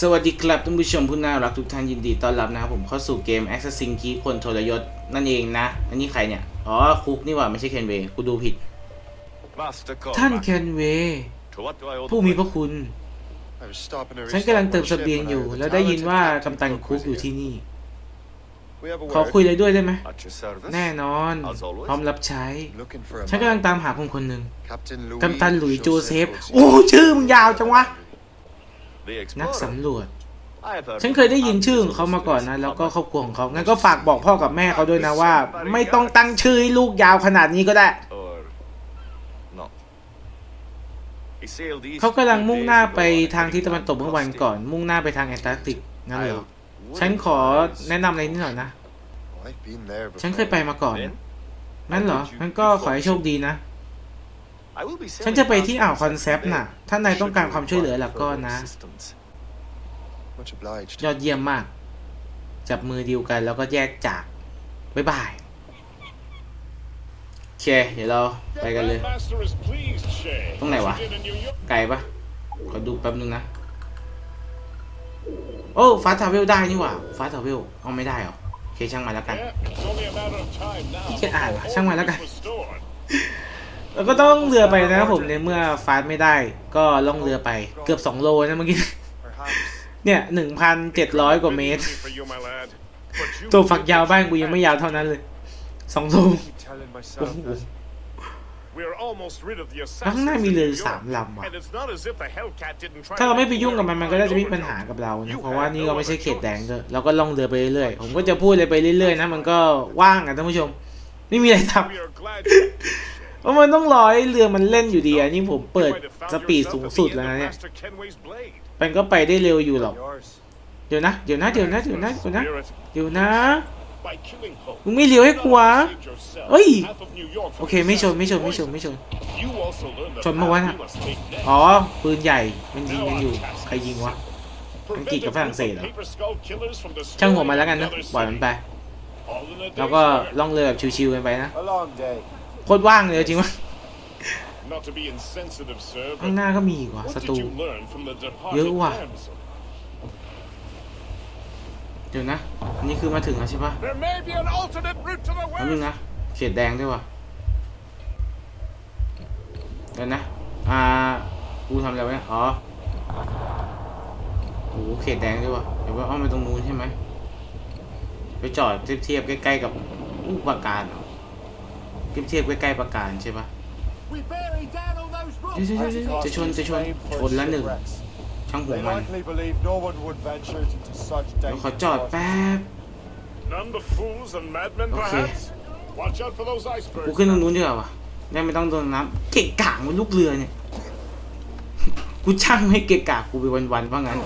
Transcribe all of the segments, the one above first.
สวัสดีครับท่านผู้ชมผู้น่ารักทุกท่านยินดีต้อนรับนะครับผมเข้าสู่เกม Assassin's Creed คนทรยศนั่นเองนะ อันนี้ใครเนี่ย อ๋อ คุกนี่หว่า ไม่ใช่เคนเวย์กูดูผิด Master ท่าน Cormac, เคนเวย์ to what do I owe the ผู้มีพระ pleasure? คุณ I was stopping to ฉันกำลัง restock เติม my เส ship บียง when I อยู่ heard the แล้วได้ยินว่า talented กัปตัน Captain คุก Cook อยู่ was ที่ here. นี่ We have a ขอ word. คุยเลยด้วยได้ไหม At your service. แน่นอน As always. พร้อมรับใช้ Looking for a ฉันกำลัง man. ตามหาคนคนหนึ่ง Captain กัปตันหลุย Louis ส์โจเซฟ Joseph โอ้ ชื่อมึงยาวจังวะ The นัก explorer. สำรวจ I have heard ฉันเคยได้ยินชื่อของเขามาก่อนนะ แล้วก็ครอบครัวของเขา งั้นก็ฝากบอกพ่อกับแม่เขาด้วยนะว่า ไม่ต้องตั้งชื่อให้ลูกยาวขนาดนี้ก็ได้ Or no. He sailed east เขากำลังมุ่งหน้าไป two days ago ทางทิศตะวันตกเมื่อวันก่อน มุ่งหน้าไปทางแอนตาร์กติกนั่นเลย I ฉันขอ wouldn't แนะนำอะไรนิดหน่อยนะ Oh, I've been there before. ฉันเคยไปมาก่อน Then นั่นเหรองั้นก็ขอให้โชคดีนะ I will be ฉัน sailing จะไปที่ past อ่าว this คอนเซปต์ today. น่ะ ถ้านายต้องการความช่วยเหลือ Should ล่ะก็ require นะ further assistance. Much obliged. ยอดเยี่ยมมาก จับมือดีลกันแล้วก็แยกจาก บ๊ายบายโอเค เดี๋ยวเราไปกันเลย ตรงไหนวะ ไกลปะขอดูแป๊บนึงนะ โอ้ฟาทาเวลได้นี่หว่าฟาทาเวลเอาไม่ได้เหรอโอเคช่างมันแล้วกันขี้เกียจอ่านว่ะช่างมันแล้วกัน แล้วก็ต้องเรือไปนะครับผมในเมื่อฟาสไม่ได้ ก็ล่องเรือไปเกือบ 2 โลนะเมื่อกี้ Perhaps เนี่ย1,700กว่าเมตร ตัวฝักยาวบ้านกูยังไม่ยาวเท่านั้นเลย2โล keep telling myself Oh. that แล้วข้างหน้ามีเรืออยู่สามลำอะถ้าเราไม่ไปยุ่งกับมันมันก็น่าจะไม่มีปัญหากับเรานะเพราะว่านี่ก็ไม่ใช่เขตแดงด้วยเราก็ล่องเรือไปเรื่อยๆผมก็จะพูดเลยไปเรื่อยๆนะมันก็ว่างอะท่านผู้ชม ไม่มีอะไรทำ เพราะมันต้องรอให้เรือมันเล่นอยู่ดีอันนี้ผมเปิดสปีดสูงสุดแล้วนะเนี่ยมันก็ไปได้เร็วอยู่หรอกเดี๋ยวนะเดี๋ยวนะเดี๋ยวนะเดี๋ยวนะเดี๋ยวนะเดี๋ยวนะมึงไม่เลี้ยวให้กูวะเฮ้ยโอเคไม่ชนไม่ชนไม่ชนไม่ชนชนเมื่ออวาวานะอ๋อปืนใหญ่มันยิงกันอยู่ใครยิงวะอังกฤษกับฝรั่งเศสเหรอช่างหัวมันแล้วกันนะปล่อยมันไปแล้วก็ล่องเรือแบบชิวๆกันไปนะ โคตรว่างเลยจริงวะข้าข้างงหหน้าน้าก็ก็มีมีอีกว่ะว่าศัศัตตรูรูเยเยอะอะว่ะว่ะเดี๋ยวนะ อันนี้คือมาถึงแล้วใช่ปะแล้วแล้วนึงนะ เขตแดงด้วยวะเดี๋ยวนะ อ่า กูทำอะไรไว้เนี่ยอ๋อ โอ้โห เขตแดงด้วยวะเดี๋ยวว่าอ้อมไปตรงนู้นใช่ไหม ไปจอดเทียบเทียบใกล้ๆกับอุปการเหรอ เทียบเทียบใกล้ๆประการใช่ปะเดี๋ยวๆๆๆจะชนจะชนชนละหนึ่งช่างหัว They มัน likely believe no one would venture into such เดี๋ยวขอ dangerous จอดแป๊บโอเคกูขึ้นตรงนู้นดีกว่าวะได้ไม่ต้องโดนน้ำเกะกะมันลูกเรือเนี่ยกูช่างให้เกะกะกูไปวันๆว่างั้น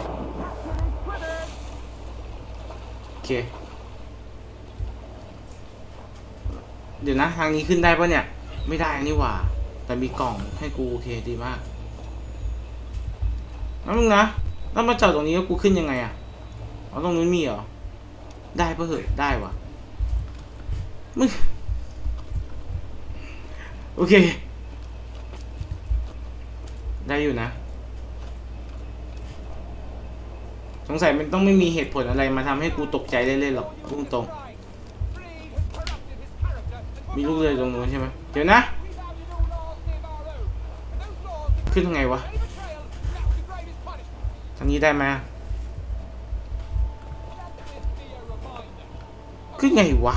โอเค เดี๋ยวนะ ทางนี้ขึ้นได้ปะเนี่ย ไม่ได้นี่หว่า แต่มีกล่องให้กูโอเคดีมากแล้วมึงนะแล้วมาจอดตรงนี้แล้วกูขึ้นยังไงอะอ๋อตรงนู้นมีเหรอ ได้ปะเหอะได้วะมึงโอเค ได้อยู่นะ สงสัยมันต้องไม่มีเหตุผลอะไรมาทำให้กูตกใจเล่นๆหรอกพุ่งตรง มีลูกเรืออยู่ตรงนู้นใช่ไหมเดี๋ยวนะ ขึ้นทางไงวะ ทางนี้ได้ไหมขึ้นไงวะ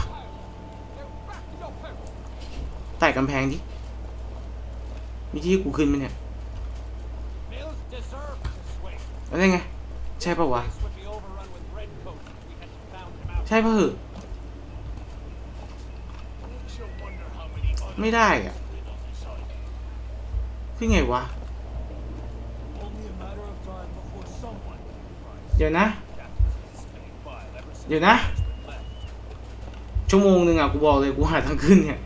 ไต่กำแพงดิมีที่กูขึ้นไหมเนี่ยอะไรไง ใช่ปะวะ ใช่ปะเหอะ ไม่ได้อะขึ้นไงวะ เดี๋ยวนะ เดี๋ยวนะ ชั่วโมงหนึ่งอะ กูบอกเลยกูหาทางขึ้นเนี่ย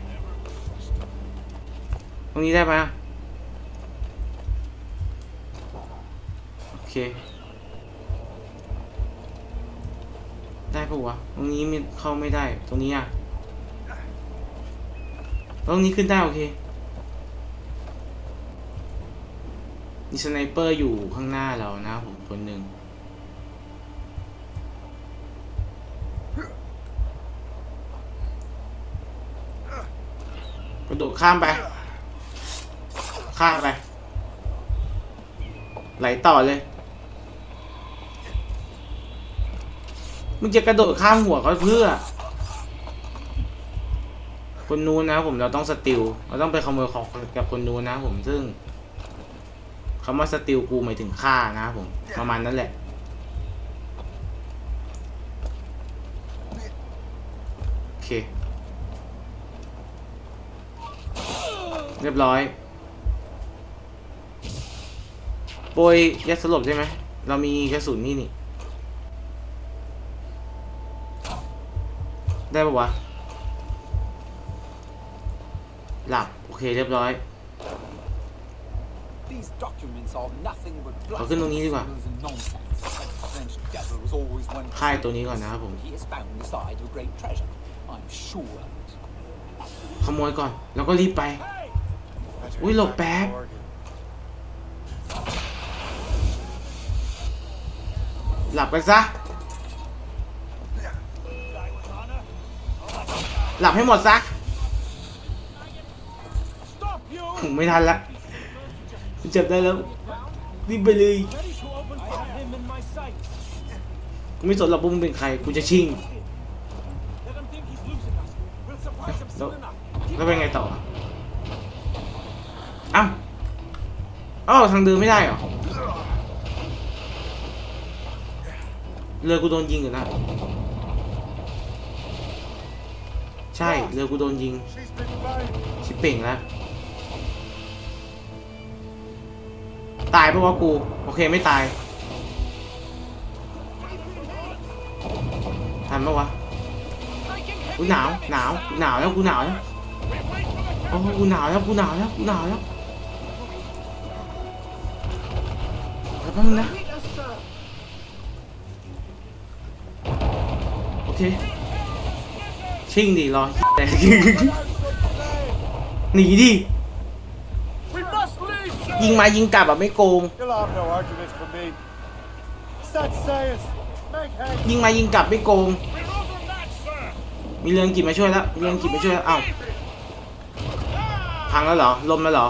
ตรงนี้ได้ปะโอเค ได้ปะวะ ตรงนี้มันเข้าไม่ได้ ตรงนี้อะ ตรงนี้ขึ้นได้โอเคมีสไนเปอร์อยู่ข้างหน้าเรานะผมคนหนึ่งกระโดดข้ามไป ข้ามไป ไหลต่อเลย มึงจะกระโดดข้ามหัวเขาเพื่อ คนนู้นนะผมเราต้องสติลเราต้องไปขโมยของกับคนนู้นนะผมซึ่งคำว่าสติลกูหมายถึงฆ่านะผม ประมาณนั้นแหละ โอเค เรียบร้อยโปรยยาสลบใช่ไหม เรามีกระสุนนี่นี่ ได้ปะวะ เคเรียบร้อย These documents are nothing but ขอขึ้นตรงนี้ดีกว่า blasphemies and nonsense. The French devil was always one ค่ายตัวนี้ก่อนนะครับผม He has found the side of great treasure. I'm sure of it. ขโมยก่อน แล้วก็รีบไป Better Uy, get lo back to bad. Morgan. หลับไปซะ หลับให้หมดซะ ผมไม่ทันละเจ็บได้แล้วรีบไปเลยไม่สนหรอกว่มึงเป็นใครกูจะชิงแล้วแล้วเป็นไงต่ออ้าเอ้าทางเดินไม่ได้เหรอเรือกูโดนยิงอยู่นะใช่เรือกูโดนยิงชิปเป่งแล้ว ตายปะวะกู โอเคไม่ตาย ทันปะวะ กูหนาวหนาวหนาวแล้วกูหนาวแล้วโอ้กูหนาวแล้วกูหนาวแล้วกูหนาวแล้วแล้วแป๊บนึงนะโอเค ชิงดิรอแต่หนีดิ ยิงมายิงกลับแบบไม่โกง You'll have no argument from me. Set sails. Make hay. ยิงมายิงกลับไม่โกง มีเรืองกิจมาช่วยแล้วมีเรืองกิจมาช่วยแล้วอ้าวพังแล้วเหรอลมแล้วเหรอ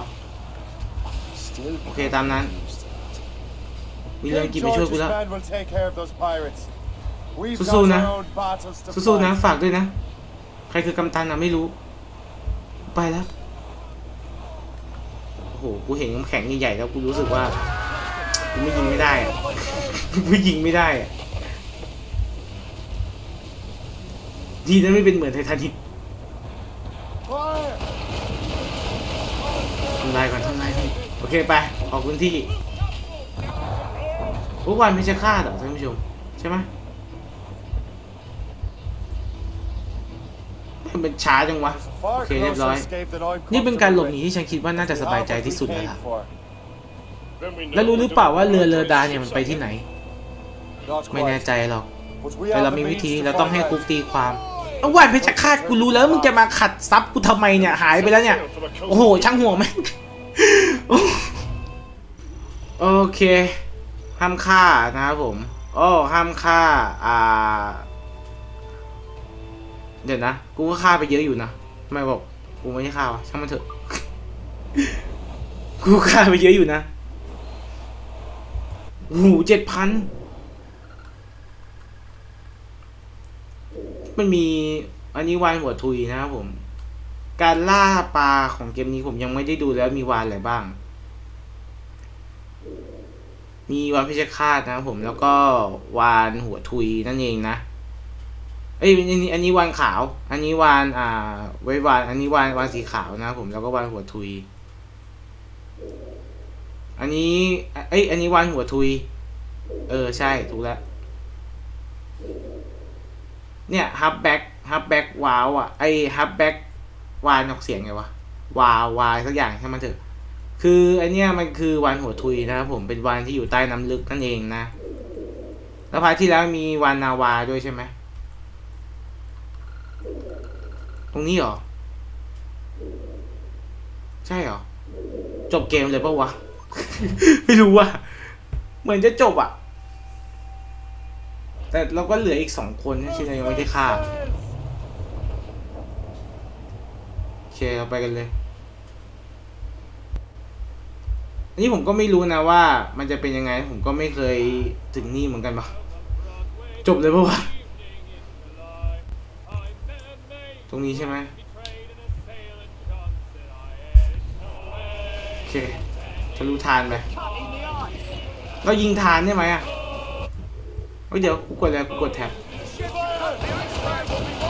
Still โอเคตามนั้น มีเรือง King กิจมาช่วยกู George's แล้ว men will take care of those pirates. We've got สู้ๆนะ our own battles to สู้ๆนะ fight. ฝากด้วยนะ ใครคือกำตันอะไม่รู้ ไปแล้ว โอ้โห กูเห็นน้ำแข็งใหญ่ๆแล้วกูรู้สึกว่า กูไม่ยิงไม่ได้อะกูยิงไม่ได้ดีนะไม่เป็นเหมือนไททานิกทำลายก่อนทำลายก่อนโอเคไป ออกพื้นที่พวกวันไม่ใช่ฆ่าหรอท่านผู้ชม ใช่ไหม เป็นช้าจังวะ โอเคเรียบร้อย นี่เป็นการหลบหนีที่ฉันคิดว่าน่าจะสบายใจที่สุดแล้วล่ะแล้วรู้หรือเปล่าว่าเรือเรือดาเนี่ยมันไปที่ไหน ไม่แน่ใจหรอก แต่เรามีวิธีเราต้องให้คุกตีความเอาวันเพชรฆาตกูรู้แล้วมึงจะมาขัดซับกูทำไมเนี่ยหายไปแล้วเนี่ย โอ้โห ช่างหัวแม่งโอเค ห้ามฆ่านะครับผม โอ้ห้ามฆ่า อ่า เดี๋ยวนะ กูก็ฆ่าไปเยอะอยู่นะทำไมบอกกูไม่ได้ฆ่าวะช่างมันเถอะ กูฆ่าไปเยอะอยู่นะหูเจ็ดพันมันมีอันนี้วานหัวทุยนะครับผม การล่าปลาของเกมนี้ผมยังไม่ได้ดูแล้วมีวานอะไรบ้าง มีวานเพชฆาตนะครับผมแล้วก็วานหัวทุยนั่นเองนะ เอ้ยอันนี้อันนี้วานขาว อันนี้วานอ่า ไว้วาน อันนี้วานวานสีขาวนะผมแล้วก็วานหัวทุย อันนี้เอ้ยอันนี้วานหัวทุย เออใช่ถูกแล้วเนี่ยฮับแบ็กฮับแบ็กวาวอะไอฮับแบ็กวานออกเสียงไงวะวาววายสักอย่างใช่ไหมนเถอะ คือไอเนี้ยมันคือวานหัวทุยนะครับผมเป็นวานที่อยู่ใต้น้ำลึกนั่นเองนะแล้วพาร์ทที่แล้วมีวานนาวาด้วยใช่ไหม ตรงนี้เหรอ ใช่เหรอ จบเกมเลยปะวะ ไม่รู้ว่ะ เหมือนจะจบอะ แต่เราก็เหลืออีกสองคนที่เรายังไม่ได้ฆ่าโอเคเราไปกันเลย อันนี้ผมก็ไม่รู้นะว่า มันจะเป็นยังไง ผมก็ไม่เคยถึงนี่เหมือนกันปะจบเลยปะวะ ตรงนี้ใช่ไหมโอเคทะลุทานไปเรายิงทานได้ไหมอะเฮ้ยเดี๋ยวกูกดแล้วกูกดแท็บ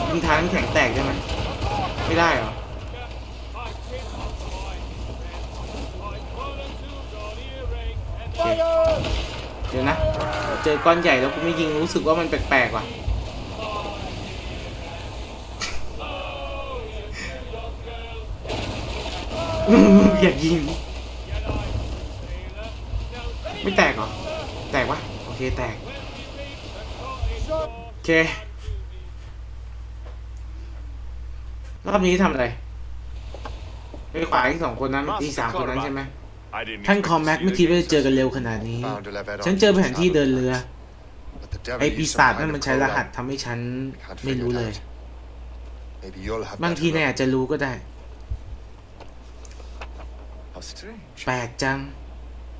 ยิงทานแข็งแตกได้ไหมไม่ได้เหรอเดี๋ยวนะ เจอก้อนใหญ่แล้วกูไม่ยิงรู้สึกว่ามันแปลกๆว่ะ อยากยิง ไม่แตกเหรอ แตกวะโอเคแตก โอเค รอบนี้ทำอะไร ไปขวาอีกสองคนนั้นอีกสามคนนั้นใช่ไหม I didn't ท่าน expect คอม to แม็ก see ไม่ the คิดว่าจะ gates. เจอกันเร็วขนาดนี้ Found a Levet ฉันเจอแผนที่เดินเรือ But the devil ไอ used ปี some ศาจ kind นั่น of มันใช้รหัส code. ทำให้ฉัน Can't ไม่ figure รู้ it เลย out. Maybe you'll have บางที better เนี่ย luck. อาจจะรู้ก็ได้ How strange. แปลกจัง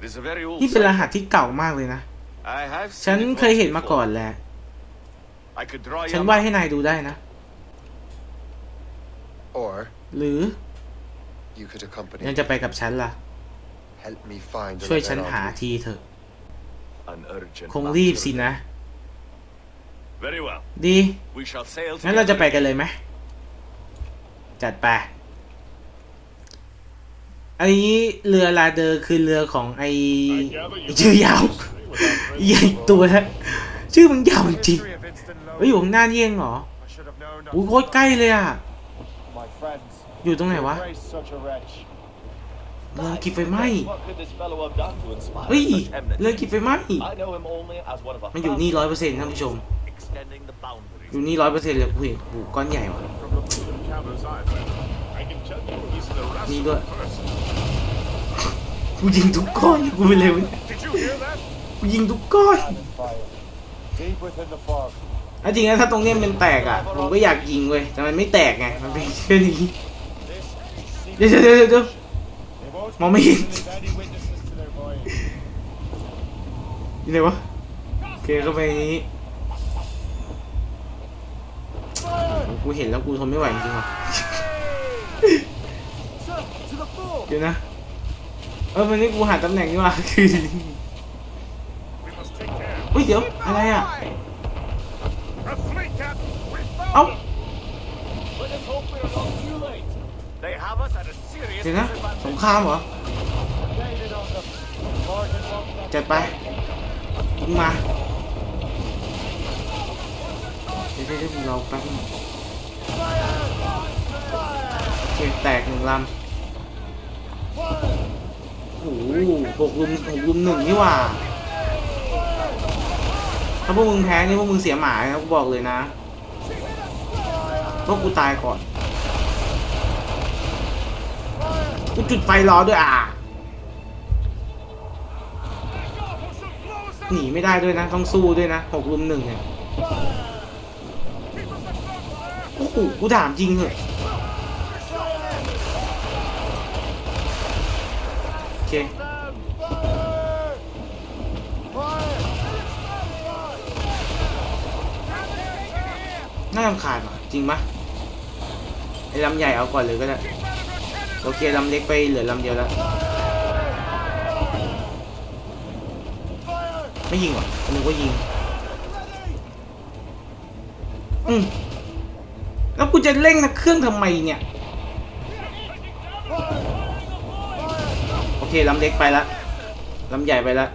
This is a very old นี่เป็นร site. หัสที่เก่ามากเลยนะ I have ฉัน seen it เคย once เห็นมาก่อน before. แหละ I could draw ฉัน you วา a ดให้นายดูได้นะ Or หรือ you could accompany ยัง me. จะไปกับฉันล่ะ Help me find a ช่วย Levet ฉันหา Audrey. ทีเถอะ An urgent คงรีบ matter. สินะ Very well. ดี We shall sail งั้นเราจะ together. ไปกันเลยไหม จัดไป อันนี้เรือลาเดอร์คือเรือของไอชื่อยาวใหญ่ตัวนะชื่อมันยาวจริง History of Winston Lowe. เฮ้ยอยู่ข้างหน้านี่เองเหรอ I should have known not อุ้ยโคตรใกล้เลยอะ My friends, อยู่ตรงไหนวะ embrace such a wretch. เรือกิดไฟไหม้ What could this fellow have done to inspire เฮ้ย such enmity? เรือกิดไฟไหม้ I know him only as one of a มันอยู่นี่ร้อยเปอร์เซ็นต์ท่านผู้ชม extending the boundaries. อยู่นี่ร้อยเปอร์เซ็นต์เลยกูเห็นโอ้โหก้อนใหญ่ว่ะ นี่ด้วยกูยิงทุกก้อนกูไปเลยกูยิงทุกก้อนถ้าจริงนะถ้าตรงเนี้ยมันแตกอะผมก็อยากยิงเว้ยแต่มันไม่แตกไงมันเป็นแค่นี้เดี๋ยวเดี๋ยวเดี๋ยวมองไม่เห็นยังไงวะโอเคเข้าไปนี้กูเห็นแล้วกูทนไม่ไหวจริงว่ะ ดี๋ยวนะ เออวันนี้กูหาตำแหน่งนี่ว่าคืออุ้ยเดี๋ยวอะไรอะ เอ้าเดี๋ยวนะสงครามเหรอ จัดไปยิงมา เดี๋ยวเดี๋ยวเราแป๊บนึงโอเแตกหนึ่งลำ โอ้โหหกลุมหกลุมหนึ่งนี่หว่า ถ้าพวกมึงแพ้นี่พวกมึงเสียหมายนะกูบอกเลยนะ พวกกูตายก่อน กูจุดไฟรอด้วยอะ หนีไม่ได้ด้วยนะ ต้องสู้ด้วยนะหกลุมหนึ่งเนี่ย โอ้โห กูถามจริงเหอะ น่ารำคาญว่ะจริงปะไอ้ลำใหญ่เอาก่อนเลยก็ได้โอเคลำเล็กไปเหลือลำเดียวแล้ว ไม่ยิงหรอนึกว่ายิง อืมแล้วกูจะเร่งนะเครื่องทำไมเนี่ย โอเคลำเล็กไปละลำใหญ่ไปละ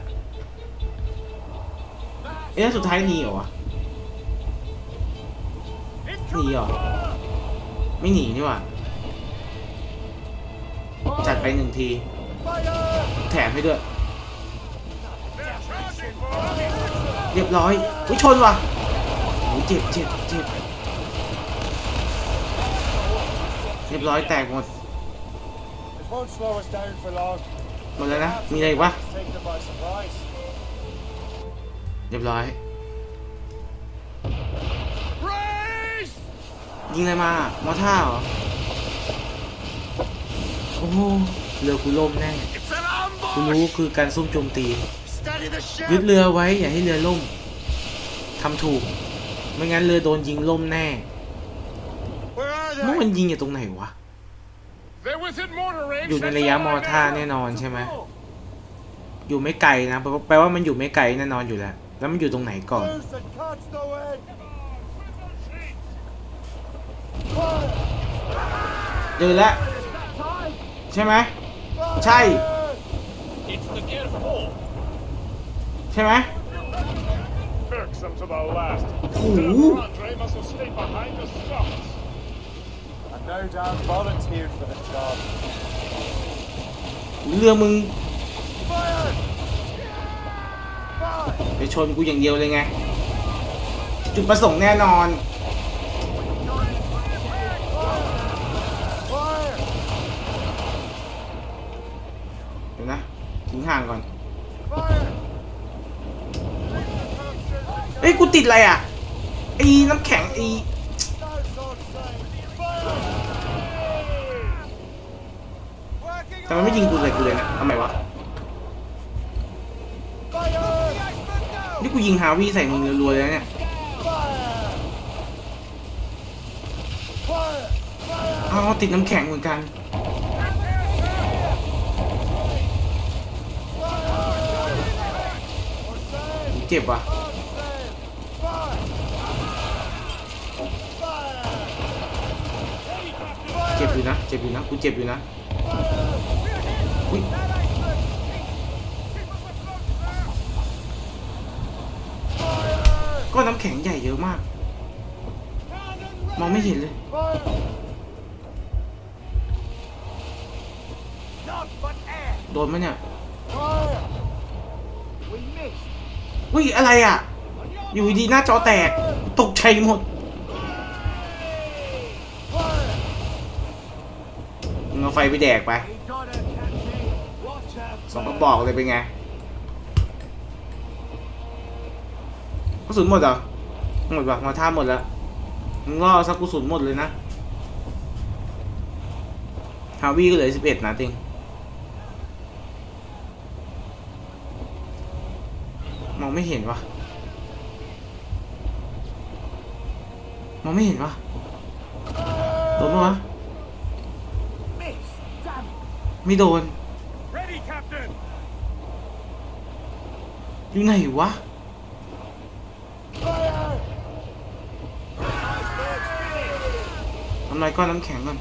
เอ๊ะสุดท้ายนีเหรอวะ หนีเหรอ ไม่หนีนี่หว่าจัดไปหนึ่งที แถมให้ด้วย เรียบร้อยอุ้ยชนว่ะโอ้ยเจ็บเจ็บเจ็บเรียบร้อยแตกหมด หมดแล้วนะ มีอะไรอีกวะ เรียบร้อย ยิงอะไรมา มอท่าเหรอ โอ้โหเรือกูล่มแน่ It's an กู ambush! รู้คือการซุ่มโจมตี Steady the ยึด ship! เรือไว้อย่าให้เรือล่มทำถูก ไม่งั้นเรือโดนยิงล่มแน่ Where are เมื่อ they? มันยิงอยู่ตรงไหนวะ They're within mortar range. อยู่ใน that's ระยะ all มอ I ท่า know. แน่นอนใช่ไหม อยู่ไม่ไกลนะแปลว่าแปลว่ามันอยู่ไม่ไกลแน่นอนอยู่แล้ว แล้วมันอยู่ตรงไหนก่อน เจอแล้ว ใช่ไหมใช่ It's the careful. ใช่ไหม Irksome to the last. Ooh. Andre must have stayed behind the shots. And no doubt volunteered for the job. เรือมึง Fire! Fire! ไปชนกูอย่างเดียวเลยไง จุดประสงค์แน่นอน Fire! เดี๋ยวนะทิ้งห่างก่อน Fire! เอ้ยกู ติดอะไรอะไอ้น้ำแข็งไอ้แต่มันไม่ยิงกูเลยกูเลยนะทำไมวะนี่กูยิงฮาวิใส่มึงรัวๆเลยนะเนี่ย Fire! Fire! Fire! อ้าติดน้ำแข็งเหมือนกันเจ็บว่ะ เจ็บอยู่นะ เจ็บอยู่นะ กูเจ็บอยู่นะอุ๊ยก้อนน้ำแข็งใหญ่เยอะมาก มองไม่เห็นเลย โดนไหมเนี่ยอุ้ยอะไรอะ อยู่ดีๆหน้าจอแตก ตกใจหมด มึงเอา ไฟไปแดกไปสองกระบอกเลยเป็นไงกระสุนหมดเหรอหมดว่ะมาท่าหมดแล้วมึงล่อสักกระสุนหมดเลยนะฮาวี่ก็เหลือสิบเอ็ดนะติงมองไม่เห็นวะมองไม่เห็นวะโดนปะวะ ไม่โดน Ready, Captain. อยู่ไหนวะ Fire! ทำลายก้อนน้ำแข็งก่อน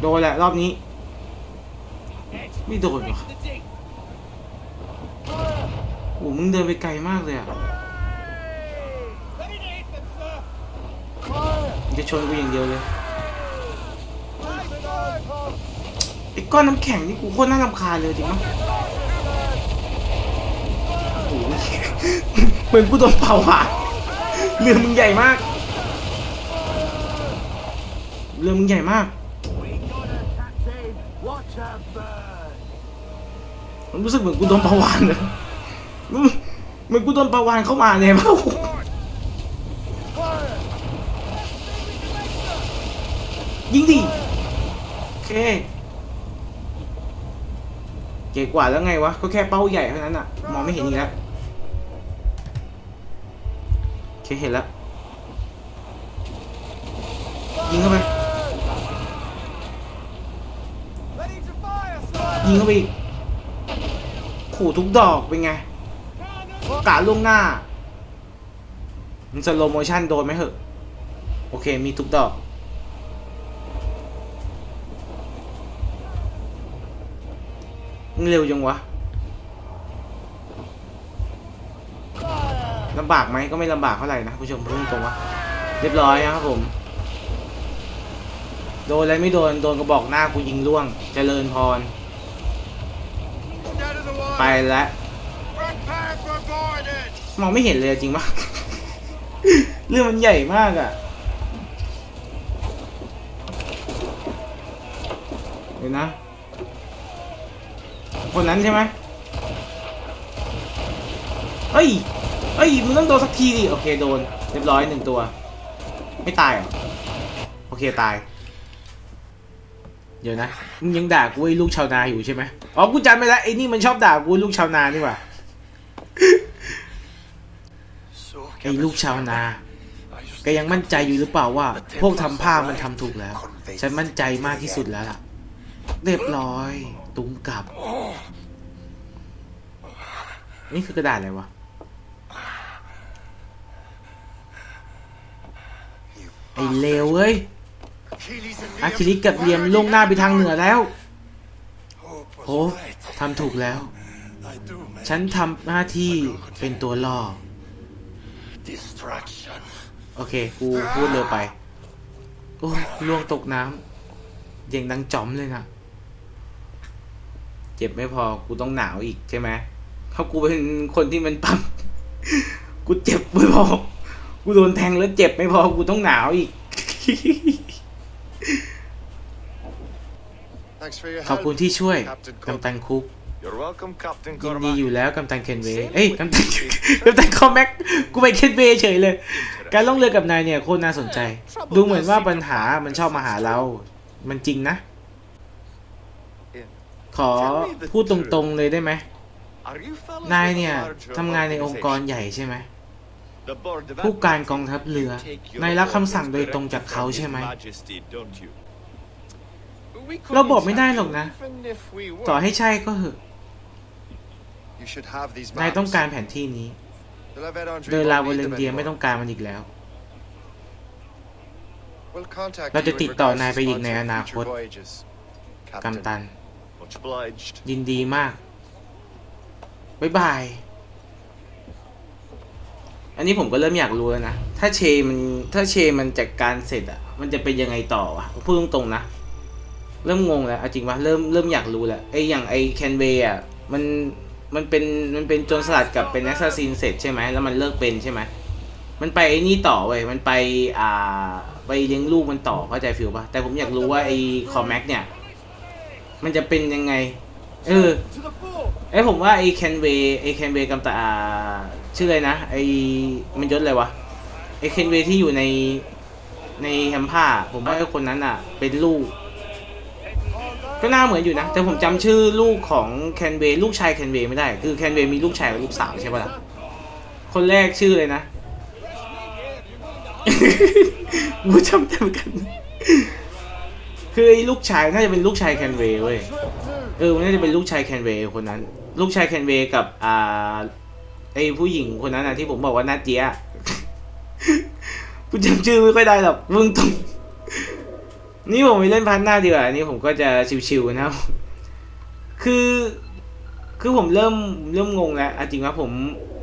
โดนแหละรอบนี้ ไม่โดนหรอ The dig. โอ้มึงเดินไปไกลมากเลยอะ จะชนกูอย่างเดียวเลยไอ้ก้อนน้ำแข็งนี่กูโคตรน่ารำคาญเลยจริงมั้ยโอ้โหเหมือนกูโดนเผาหาเรือมึงใหญ่มาก เรือมึงใหญ่มากมันรู้สึกเหมือนกูโดนประวานเลยเหมือนกูโดนประวานเข้ามาเนี่ยเปล่า ยิงดิโอเค เก๋กว่าแล้วไงวะ ก็แค่เป้าใหญ่เท่านั้นอะมองไม่เห็นอีกแล้วโอเคเห็นแล้ว ยิงเข้าไปยิงเข้าไปอีกขู่ทุกดอกเป็นไงกะล่วงหน้า มันสโลโมชั่นโดนไหมเหอะ โอเคมีทุกดอก เร็วจังวะลำบากไหมก็ไม่ลำบากเท่าไหร่นะผู้ชมพูดตรงว่าเรียบร้อยนะครับผม โดนอะไรไม่โดน โดนกระบอกหน้ากูยิงล่วง เจริญพร ไปแล้วมองไม่เห็นเลยจริงปะเรื่องมันใหญ่มากอะ่ะเดี๋ยวนะ นนั้นใช่ไหมเฮ้ยเฮ้ยมึงต้องโดนสักทีดิโอเคโดนเรียบร้อยหนึ่งตัว ไม่ตายเหรอเคตาย เดี๋ยวนะมึงยังด่ากูไอ้ลูกชาวนาอยู่ใช่ไหมอ๋อกูจำไม่ละไอ้นี่มันชอบด่ากูลูกชาวนานี่หว่า So, ไอ้ลูกชาวนาแกยังมั่นใจอยู่หรือเปล่าว่า พวกทำผ้ามันทำถูกแล้ว ฉันมั่นใจมากที่สุดแล้วล่ะ เรียบร้อย ตุ้มกลับ นี่คือกระดาษอะไรวะ ไอ้เลวเว้ยอาคิริกับเลียมล่งหน้าไปทางเหนือแล้วโอ้ทำถูกแล้ว ฉันทำหน้าที่เป็นตัวล่อ โอเค กูพูดเร็วไป โอ้ล่วงตกน้ำเสียงดังจอมเลยนะ เจ็บไม่พอ กูต้องหนาวอีกใช่ไหม ถ้ากูเป็นคนที่มันปั๊มกูเจ็บไม่พอ กูโดนแทงแล้วเจ็บไม่พอ กูต้องหนาวอีก Thanks for your ขอบ help. คุณที่ช่วย Captain กัปตันคุก You're welcome, Captain ยินดี Cormac. อยู่แล้วกัปตันเคนเวย์เอ้ยกัปตันกัปตันคอมแม็กกูไปเคนเวย์เฉยเลย การล่องเรือกับนายเนี่ยโคตรน่าสนใจ ดูเหมือนว่าปัญหามันชอบมาหาเรา มันจริงนะ ขอพูดตรงๆเลยได้ไหม Are you fellows นาย with a เนี่ย large ทำงานในองค์กร organization? ใหญ่ใช่ไหม The Board of ผู้การ Admirals. กองทัพเรือ You take your นายรับ orders คำสั่งโดยตรงจาก directly เขา from ใช่ไหม His Majesty, don't you? We เรา couldn't บอกไม่ได้หรอก have นะ you even if we were. ต่อให้ใช่ก็เหอะ You should have these นาย maps. ต้องการแผนที่นี้ They'll have Ed Andre เดอ won't ลาว need เล them นเดียไม่ anymore. ต้องการมันอีกแล้ว We'll contact เราจะ you in ติดต่อ regards นาย to ไปอีกใน sponsoring อนาค future ต voyages. กัม Captain. ตัน Much obliged. ยินดีมาก บ๊ายบาย อันนี้ผมก็เริ่มอยากรู้แล้วนะ ถ้าเชมันถ้าเชมันจัดการเสร็จอะมันจะเป็นยังไงต่อวะพูดตรงๆนะ เริ่มงงแล้วเอาจริงปะเริ่มเริ่มอยากรู้แล้วไออย่างไอแคนเวย์อะมันมันเป็นมันเป็นโจรสลัดกับเป็นแอสซัสซินเสร็จใช่ไหมแล้วมันเลิกเป็นใช่ไหมมันไปไอ้นี่ต่อเว้ยมันไปอ่าไปเลี้ยงลูกมันต่อเข้าใจฟิลปะแต่ผมอยากรู้ว่าไอคอมแม็กเนี่ย มันจะเป็นยังไง เออ To the fore! ไอ้ยผมว่าไอ้แคนเวย์ไอ้แคนเวย์กำตาชื่ออะไรนะไอ้มันยศอะไรวะไอ้แคนเวย์ที่อยู่ในในแฮมผ้าผมว่าไอ้คนนั้นอะ เป็นลูก ก็น่าเหมือนอยู่นะ แต่ผมจำชื่อลูกของแคนเวย์ลูกชายแคนเวย์ไม่ได้ คือแคนเวย์มีลูกชายกับลูกสาวใช่ปะล่ะคนแรกชื่อเลยนะกูจำได้เหมือนกัน คือไอ้ลูกชายน่าจะเป็นลูกชายแคนเวย์เว้ยเออมันน่าจะเป็นลูกชายแคนเวย์คนนั้น ลูกชายแคนเวกับ อ่า ไอผู้หญิงคนนั้นนะที่ผมบอกว่านาเจียกูจำชื่อไม่ค่อยได้หรอกมึงตรงนี่ผมไปเล่นพันหน้าดีกว่าอันนี้ผมก็จะชิวๆนะครับ คือ คือผมเริ่มเริ่มงงแล้วจริงว่าผม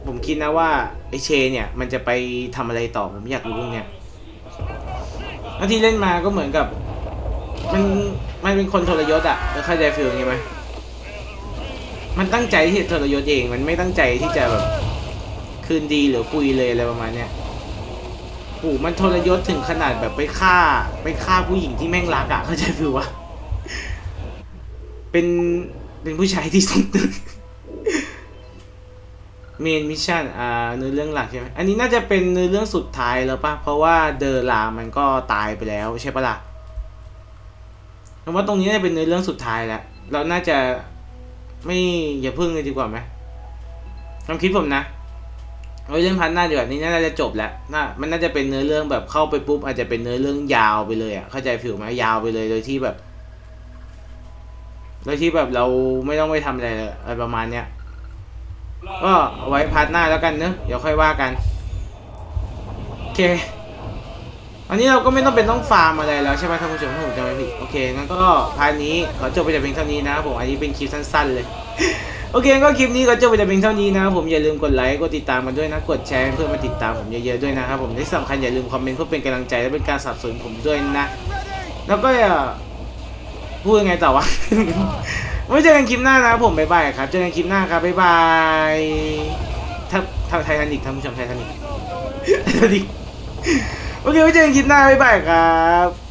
ผมคิดนะว่าไอเช เนี่ย มันจะไปทำอะไรต่อผมอยากรู้ตรงเนี้ยแล้วที่เล่นมาก็เหมือนกับ มันมันเป็นคนทรยศอะเข้าใจฟิลอย่างงี้ไหม มันตั้งใจที่จะทรยศเอง มันไม่ตั้งใจที่จะแบบคืนดีหรือคุยเลยอะไรประมาณเนี้ยโอ้มันทรยศถึงขนาดแบบไปฆ่า ไปฆ่าผู้หญิงที่แม่งรักอะเข้าใจฟิลวะเป็นเป็นผู้ชายที่สมตึกเมนมิชชั่นอ่าเนื้อเรื่องหลักใช่ไหมอันนี้น่าจะเป็นเนื้อเรื่องสุดท้ายแล้วปะเพราะว่าเดอร์ลามันก็ตายไปแล้วใช่ปะล่ะผมว่าตรงนี้น่าจะเป็นในเรื่องสุดท้ายแล้ว เราน่าจะ ไม่อย่าพึ่งเลยดีกว่าไหมความคิดผมนะเอาเรื่องพันหน้าดีกว่านี่น่าจะจบแล้วน่ามันน่าจะเป็นเนื้อเรื่องแบบเข้าไปปุ๊บอาจจะเป็นเนื้อเรื่องยาวไปเลยอะเข้าใจฟิลไหมยาวไปเลยโดยที่แบบโดยที่แบบเราไม่ต้องไปทำอะไรอะไรประมาณเนี้ยก็เอาไว้พาร์ทหน้าแล้วกันเนอะเดี๋ยวค่อยว่ากันโอเค อันนี้เราก็ไม่ต้องเป็นต้องฟาร์มอะไรแล้วใช่ไหมท่านผู้ชมถ้าผมจำไม่ผิดโอเคงั้นก็พาร์ทนี้ขอจบไปแต่เพียงเท่านี้นะครับผมอันนี้เป็นคลิปสั้น ๆ เลยโอเคงั้นก็คลิปนี้ก็จบไปแต่เพียงเท่านี้นะครับผมอย่าลืมกดไลค์กดติดตามกันด้วยนะกดแชร์เพื่อมาติดตามผมเยอะๆด้วยนะครับผมที่สำคัญอย่าลืมคอมเมนต์เพื่อเป็นกำลังใจและเป็นการสนับสนุนผมด้วยนะ แล้วก็อย่าพูดยังไงต่อวะไว้เจอกันคลิปหน้านะครับผมบ๊ายบายครับเจอกันคลิปหน้าครับบ๊ายบายถ้าถ้าไททานิกท่านผู้ชมไททานิกไททานิก โอเคไว้เจอกันคลิปหน้าบ๊ายบายครับ